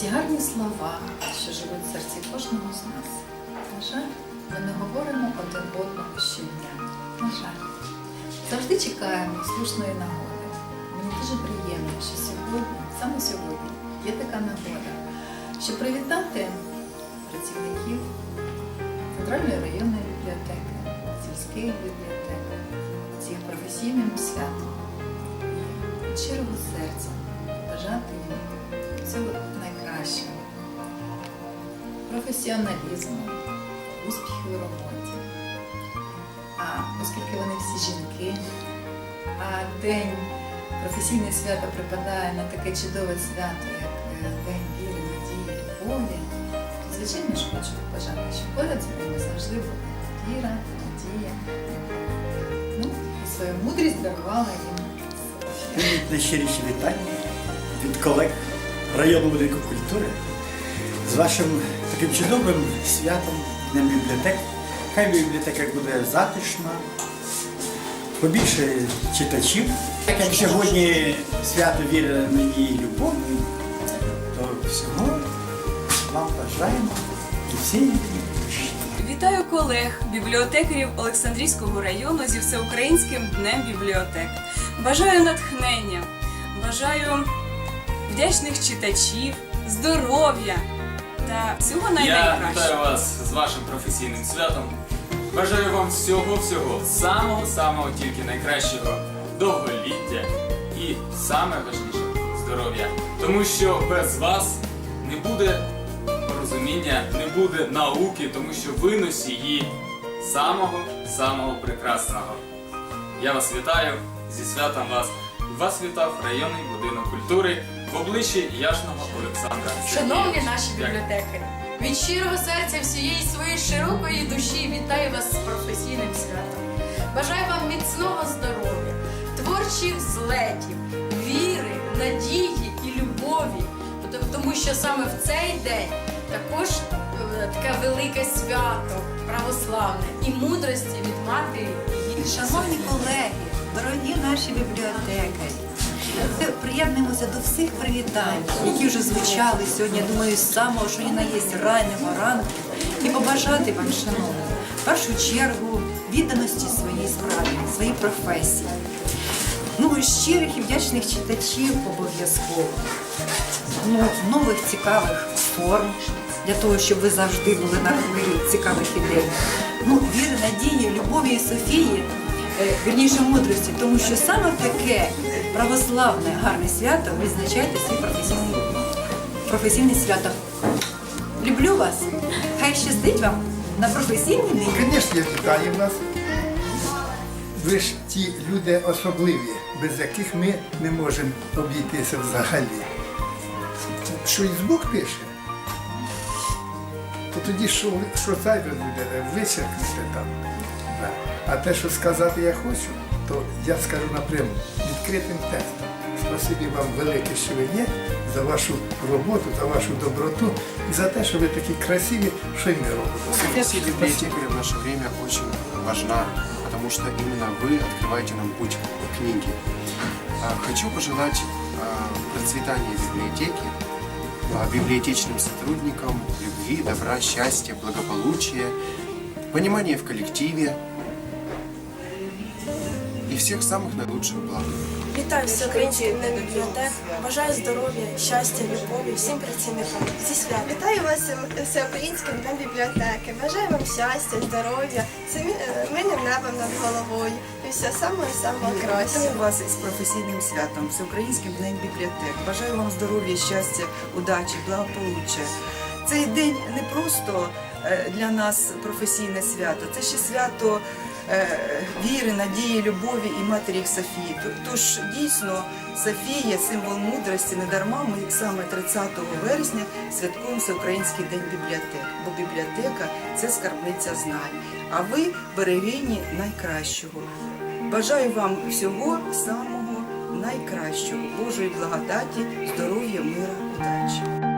ті гарні слова, що живуть в серці кожного з нас. На жаль, ми не говоримо один одному щодня. На жаль, завжди чекаємо слушної нагоди. Мені дуже приємно, що сьогодні, саме сьогодні, є така нагода, щоб привітати працівників Центральної районної бібліотеки, сільських бібліотек з професійним святом і щирого серця бажати їм всього найкращого, професіоналізму, успіхів у роботі. А оскільки вони всі жінки, а день професійне свято припадає на таке чудове свято, як е, День віри, надії, любові, то звичайно ж хочу побажати, щоб поряд з ними завжди була віра, надія. Ну, і свою мудрість дарувала їм. Найщиріші вітання від колег району будинку культури з вашим таким чудовим святом Днем бібліотек. Хай в бібліотеках буде затишно, побільше читачів. Як сьогодні свято віри надії любові, то всього вам бажаємо і всієї. Вітаю колег, бібліотекарів Олександрійського району зі всеукраїнським днем бібліотек. Бажаю натхнення, бажаю вдячних читачів, здоров'я та всього Я вітаю вас з вашим професійним святом. Бажаю вам всього-всього, самого-самого тільки найкращого довголіття і саме важніше здоров'я. Тому що без вас не буде порозуміння, не буде науки, тому що ви носії самого-самого прекрасного. Я вас вітаю зі святом вас. Вас вітав районний будинок культури в обличчі яшного Олександра. Шановні наші бібліотекарі, від щирого серця всієї своєї широкої душі вітаю вас з професійним святом. Бажаю вам міцного здоров'я, творчих злетів, віри, надії і любові. Тому що саме в цей день також е, таке велике свято православне і мудрості від матері. Шановні колеги, дорогі наші бібліотекарі, приєднуємося до всіх привітань, які вже звучали сьогодні, я думаю, з самого, що ні на є раннього ранку, і побажати вам, шановні, в першу чергу відданості своїй справі, своїй професії. Ну, і щирих і вдячних читачів обов'язково. Ну, нових цікавих форм для того, щоб ви завжди були на хвилі цікавих ідей. Ну, віри, надії, любові і Софії, вірніше мудрості, тому що саме таке православне гарне свято ви відзначаєте свій професійний, професійне свято. Люблю вас! Хай щастить вам на професійній ниві. Звісно, вітає нас. Ви ж ті люди особливі, без яких ми не можемо обійтися взагалі. Щось Бог пише, то тоді що, що зайве буде, вичеркнете там. Да. А те, що сказати я хочу, то я скажу напряму, відкритим текстом. Спасибі вам велике, що ви є, за вашу роботу, за вашу доброту і за те, що ви такі красиві, що й ми робимо. Профессия библиотекаря в наше время очень важна, потому что именно вы открываете нам путь к книге. А, Хочу пожелать а, процветания библиотеки, а, библиотечным сотрудникам любви, добра, счастья, благополучия, понимания в коллективе и всех самых наилучших благ. Вітаю всеукраїнський день бібліотек. Бажаю здоров'я, щастя, любові всім працівникам. Зі свят. Вітаю вас з всеукраїнським днем бібліотеки. Бажаю вам щастя, здоров'я, е, мирним небом над головою і все самого самого кращого. Вітаю вас із професійним святом, Всеукраїнським днем бібліотек. Бажаю вам здоров'я, щастя, удачі, благополуччя. Цей день не просто е, для нас професійне свято, це ще свято е, віри, надії, любові і матері Софії. Тож дійсно Софія, символ мудрості, не дарма ми саме 30 вересня святкуємо Всеукраїнський день бібліотек, бо бібліотека це скарбниця знань. А ви берегині найкращого. Бажаю вам всього самого найкращого, Божої благодаті, здоров'я, мира, удачі.